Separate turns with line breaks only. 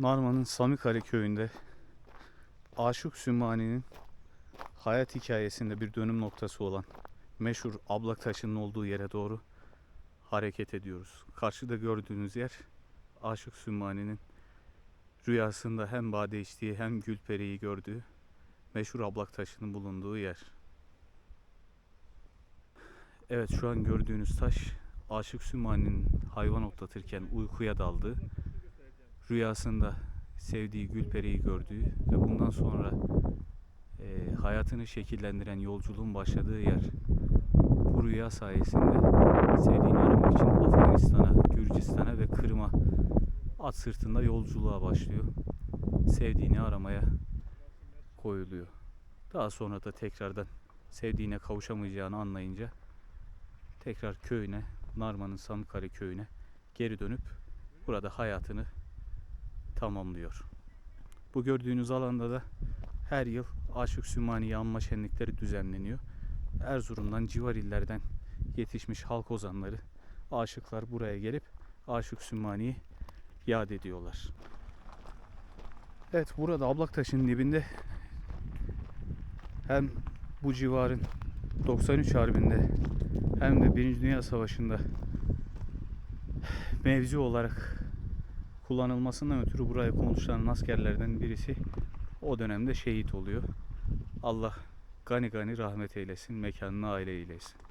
Narman'ın Samikale köyünde Aşık Sümmani'nin hayat hikayesinde bir dönüm noktası olan meşhur Ablak Taşı'nın olduğu yere doğru hareket ediyoruz. Karşıda gördüğünüz yer Aşık Sümmani'nin rüyasında hem bade içtiği hem Gülperi'yi gördüğü meşhur Ablak Taşı'nın bulunduğu yer. Evet şu an gördüğünüz taş Aşık Sümmani'nin hayvan otlatırken uykuya daldığı rüyasında sevdiği Gülperi'yi gördüğü ve bundan sonra e, hayatını şekillendiren yolculuğun başladığı yer. Bu rüya sayesinde sevdiğini aramak için Afganistan'a, Gürcistan'a ve Kırım'a at sırtında yolculuğa başlıyor. Sevdiğini aramaya koyuluyor. Daha sonra da tekrardan sevdiğine kavuşamayacağını anlayınca tekrar köyüne, Narman'ın Samkare köyüne geri dönüp burada hayatını tamamlıyor. Bu gördüğünüz alanda da her yıl Aşık Sümaniye anma şenlikleri düzenleniyor. Erzurum'dan, civar illerden yetişmiş halk ozanları, aşıklar buraya gelip Aşık Sümani'yi yad ediyorlar. Evet burada Ablaktaş'ın dibinde hem bu civarın 93 Harbi'nde hem de 1. Dünya Savaşı'nda mevzi olarak kullanılmasından ötürü buraya konuşulan askerlerden birisi o dönemde şehit oluyor. Allah gani gani rahmet eylesin, mekanını aile eylesin.